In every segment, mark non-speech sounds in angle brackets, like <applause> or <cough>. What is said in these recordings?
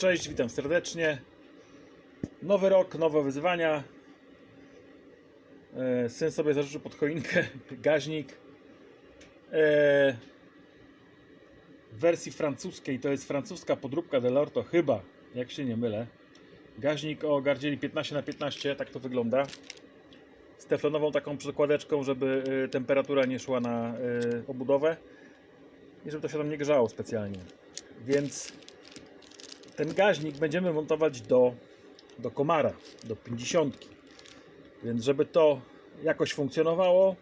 Cześć, witam serdecznie. Nowy rok, nowe wyzwania. E, Syn sobie zażyczył pod choinkę <laughs> gaźnik. E, W wersji francuskiej to jest francuska podróbka Delorto, chyba, jak się nie mylę. Gaźnik o gardzieli 15 na 15 tak to wygląda. Z teflonową taką przykładeczką, żeby e, temperatura nie szła na obudowę i żeby to się tam nie grzało specjalnie. Więc ten gaźnik będziemy montować do, do komara, do 50. Więc żeby to jakoś funkcjonowało,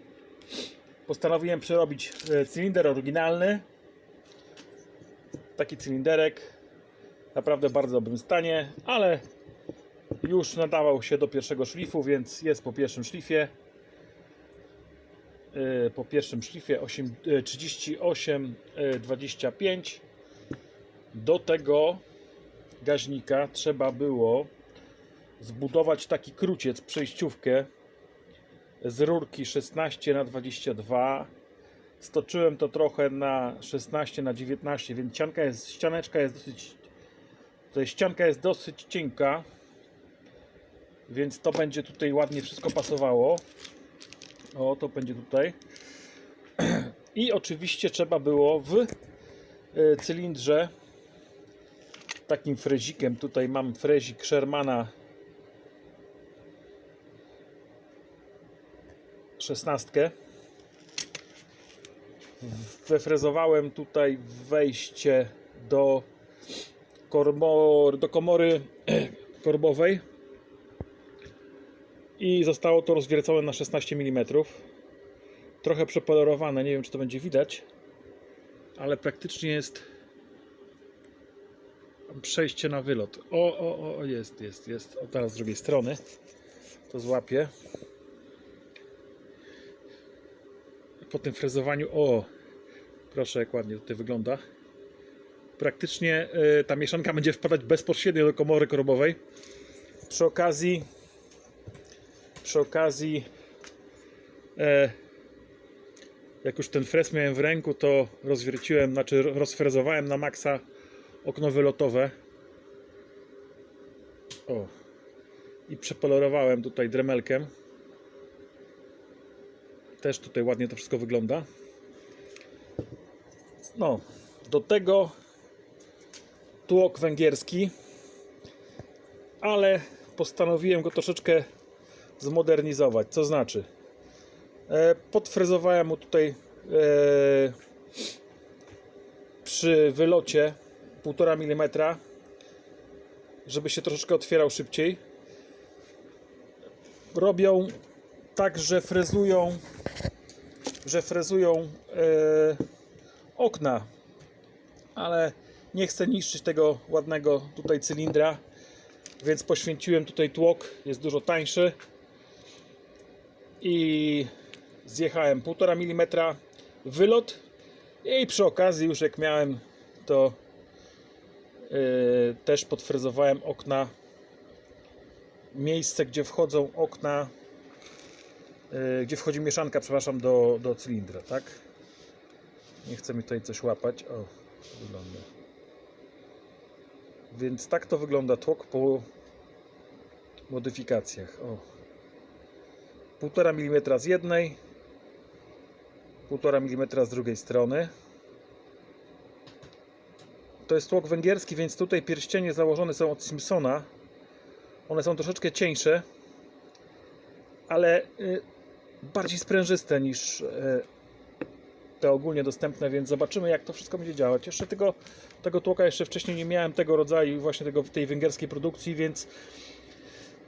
postanowiłem przerobić e, cylinder oryginalny. Taki cylinderek, naprawdę w bardzo dobrym stanie, ale już nadawał się do pierwszego szlifu, więc jest po pierwszym szlifie. E, Po pierwszym szlifie 8, e, 38 25. Do tego gaźnika trzeba było zbudować taki kruciec, przejściówkę z rurki 16 na 22 stoczyłem to trochę na 16 na 19 więc ścianka jest, ścianeczka jest dosyć jest, ścianka jest dosyć cienka więc to będzie tutaj ładnie wszystko pasowało. O to będzie tutaj. <clears throat> I oczywiście trzeba było w y, cylindrze takim frezikiem. Tutaj mam frezik Shermana 16. Wefrezowałem tutaj wejście do, kormor, do komory <clears throat> korbowej i zostało to rozwiercone na 16 mm. Trochę przepolerowane, nie wiem czy to będzie widać, ale praktycznie jest przejście na wylot. O, o, o, jest, jest, jest. O, teraz z drugiej strony to złapię. Po tym frezowaniu, o, proszę jak ładnie tutaj wygląda. Praktycznie y, ta mieszanka będzie wpadać bezpośrednio do komory korbowej. Przy okazji, przy okazji, e, jak już ten frez miałem w ręku, to rozwierciłem, znaczy rozfrezowałem na maksa okno wylotowe. O. I przepolerowałem tutaj dremelkiem. Też tutaj ładnie to wszystko wygląda. No, do tego tłok węgierski, ale postanowiłem go troszeczkę zmodernizować. Co znaczy? E, podfrezowałem mu tutaj e, przy wylocie 1,5 mm, żeby się troszeczkę otwierał szybciej. Robią tak, że frezują, że frezują e, okna, ale nie chcę niszczyć tego ładnego tutaj cylindra, więc poświęciłem tutaj tłok, jest dużo tańszy. I zjechałem 1,5 mm wylot. I przy okazji już jak miałem to też podfrezowałem okna miejsce gdzie wchodzą okna yy, gdzie wchodzi mieszanka przepraszam do, do cylindra tak? Nie chcę mi tutaj coś łapać. O wygląda. Więc tak to wygląda tłok po modyfikacjach. O. 1,5 mm z jednej 1,5 mm z drugiej strony to jest tłok węgierski, więc tutaj pierścienie założone są od Simpsona. One są troszeczkę cieńsze, ale y, bardziej sprężyste niż y, te ogólnie dostępne, więc zobaczymy jak to wszystko będzie działać. Jeszcze tego, tego tłoka jeszcze wcześniej nie miałem tego rodzaju, właśnie tego, tej węgierskiej produkcji, więc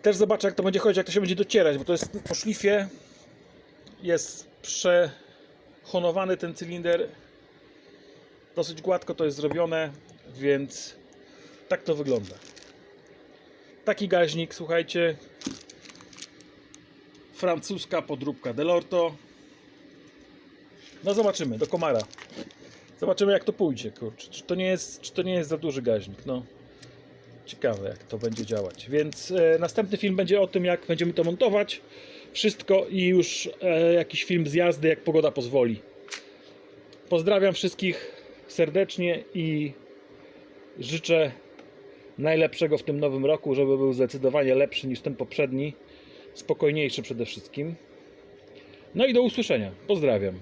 też zobaczę jak to będzie chodzić, jak to się będzie docierać, bo to jest po szlifie jest przehonowany ten cylinder dosyć gładko to jest zrobione, więc tak to wygląda. Taki gaźnik, słuchajcie. Francuska podróbka Delorto. No zobaczymy, do komara. Zobaczymy jak to pójdzie, kurczę. Czy to nie jest, czy to nie jest za duży gaźnik, no. Ciekawe jak to będzie działać. Więc e, następny film będzie o tym jak będziemy to montować. Wszystko i już e, jakiś film z jazdy jak pogoda pozwoli. Pozdrawiam wszystkich serdecznie i życzę najlepszego w tym nowym roku, żeby był zdecydowanie lepszy niż ten poprzedni, spokojniejszy przede wszystkim. No i do usłyszenia. Pozdrawiam.